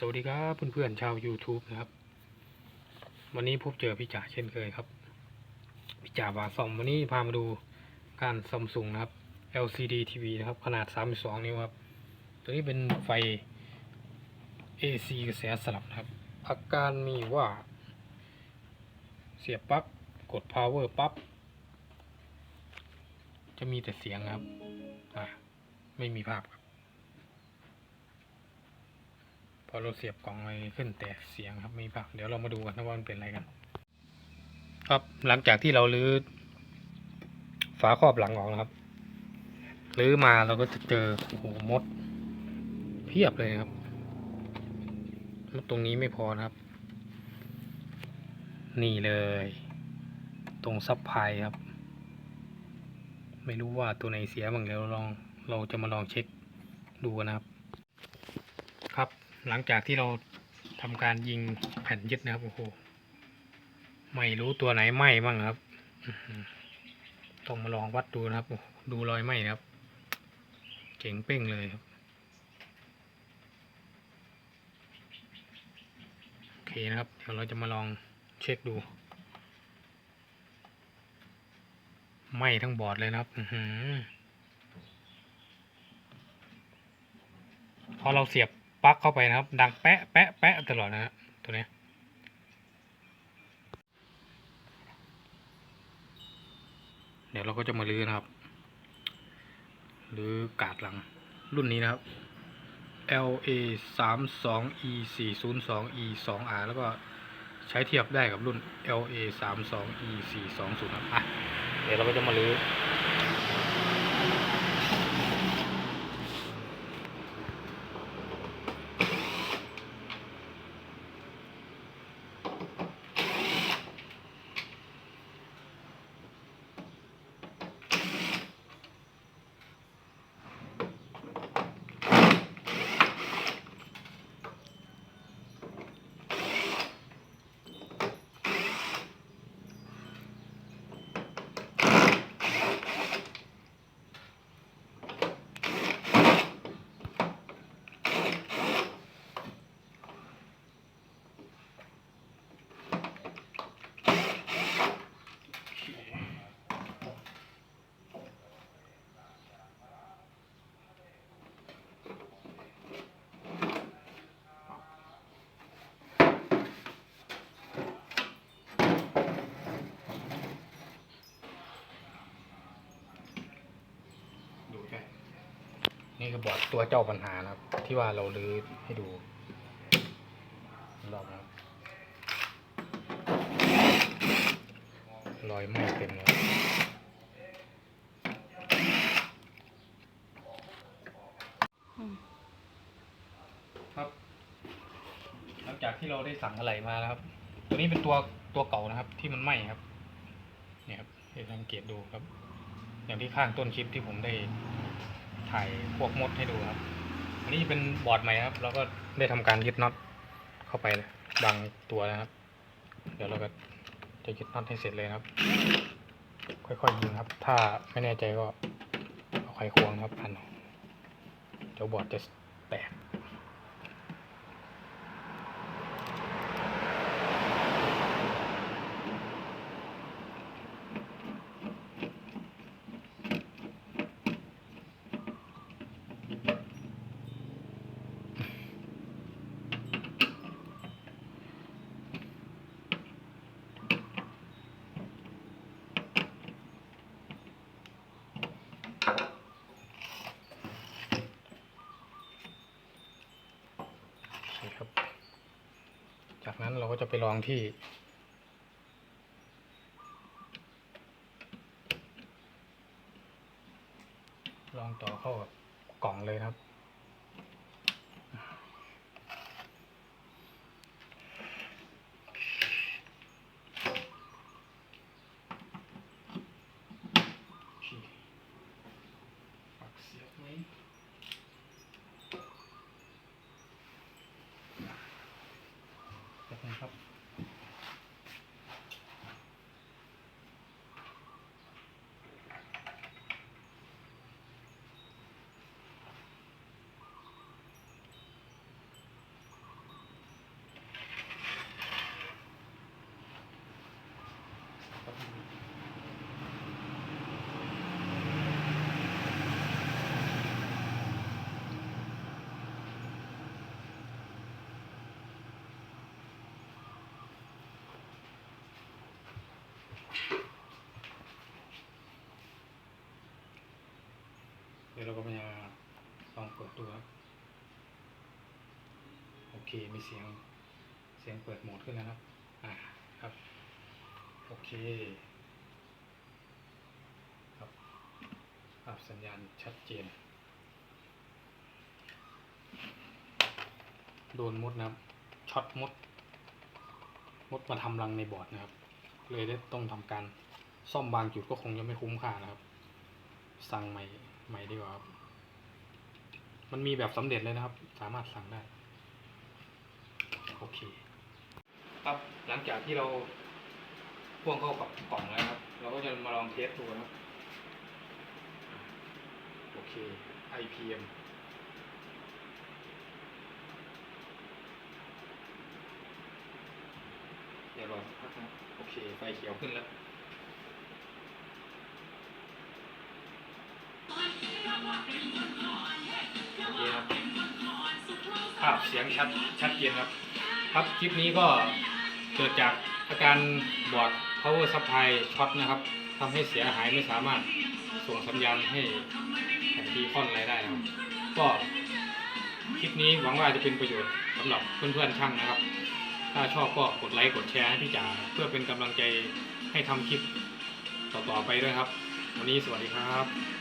สวัสดีครับเพื่อนๆชาว YouTube นะครับ วันนี้พบเจอพี่จ่าเช่นเคยครับพี่จ่าบาซ่อมวันนี้พามาดูการซัมซุงนะครับ LCD TV นะครับ ขนาด 32 นิ้วครับ ตัวนี้เป็นไฟ AC กระแสสลับนะครับ อาการมีว่า เสียบปลั๊กกด power ปั๊บจะมีแต่เสียงครับ อ่าไม่มีภาพครับ พอเราเสียบกล่องไปขึ้นแต่เสียงครับไม่มีภาพเดี๋ยวเรามาดูกันนะว่ามันเป็นอะไรกัน ครับหลังจากที่เราลื้อฝาครอบหลังออกนะครับลื้อมาเราก็จะเจอโอ้โหมด เพียบเลยครับมดตรงนี้ไม่พอนะครับ นี่เลย ตรงซับไพายครับ ไม่รู้ว่าตัวไหนเสียบ้างเดี๋ยวเราลองเราจะมาลองเช็คดูนะครับ หลังจากที่เราทำการยิงแผ่นยึดนะครับโอ้โหไม่รู้ตัวไหนไหม้บ้างครับต้องมาลองวัดดูนะครับดูรอยไหม้ครับ เจ๋งเป้งเลยครับโอเคนะครับ เดี๋ยวเราจะมาลองเช็คดูไหม้ทั้งบอร์ดเลยนะครับอือพอเราเสียบ ปลั๊กเข้าไปนะครับ ดังแปะแปะแปะตลอดนะฮะตัวนี้เดี๋ยวเราก็จะมาลื้อนะครับลื้อกาดหลังรุ่นนี้นะครับ LA 3 2 E 4 0 2 E 2 R แล้วก็ใช้เทียบได้กับรุ่น LA 3 2 E 4 2 0ครับอะเดี๋ยวเราก็จะมาลื้อ ดูใช่ นี่คือบอร์ดตัวเจ้าปัญหานะครับ ที่ว่าเราลื้อให้ดูรอบนะครับรอยไหม้เต็มเลยครับหลังจากที่เราได้สั่งอะไรมาแล้วครับ ตัวนี้เป็นตัวตัวเก่านะครับ ที่มันไหม้ครับ เนี่ยครับให้สังเกตดูครับ อย่างที่ข้างต้นคลิปที่ผมได้ ถ่ายพวกมดให้ดูครับ อันนี้เป็นบอร์ดใหม่ครับ เราก็ได้ทำการยึดน็อตเข้าไปบางตัวนะครับ เดี๋ยวเราก็จะยึดน็อตให้เสร็จเลยครับ ค่อยๆยิงครับ ถ้าไม่แน่ใจก็เอาไขควงครับพันเอาเดี๋ยวบอร์ดจะแตก โอเคครับ จา เราจะไปลองที่ ลองต่อเข้ากับกล่องเลยครับ ปักเสียบไหม นะครับ ก็พยายามลองเปิดตัวโอเคมีเสียงเสียงเปิดโหมดขึ้นแล้วครับอ่าครับ โอเค ครับภาพสัญญาณชัดเจน โดนมดนะครับช็อตมด มดมาทำรังในบอร์ดนะครับ เลยได้ต้องทำการซ่อมบางจุดก็คงจะไม่คุ้มค่านะครับ สั่งใหม่ ใหม่ดีกว่าครับ มันมีแบบสำเร็จเลยนะครับ สามารถสั่งได้ โอเค ครับหลังจากที่เราพ่วงเข้ากับกล่องแล้วครับ เราก็จะมาลองเทสดูนะครับ โอเค IPM เดี๋ยวรอสักพักนะครับโอเค ไฟเขียวขึ้นแล้ว โอเคครับภาพเสียงชัดชัดเจนครับ ครับคลิปนี้ก็เกิดจากอาการบอร์ด power supply ช็อตนะครับทำให้เสียหายไม่สามารถส่งสัญญาณให้แผนที่คอนอะไรได้นะครับ ก็คลิปนี้หวังว่าจะเป็นประโยชน์สำหรับเพื่อนๆช่างนะครับ ถ้าชอบก็กดไลค์กดแชร์ให้พี่จ๋าเพื่อเป็นกำลังใจให้ทำคลิปต่อๆไปด้วยครับ วันนี้สวัสดีครับ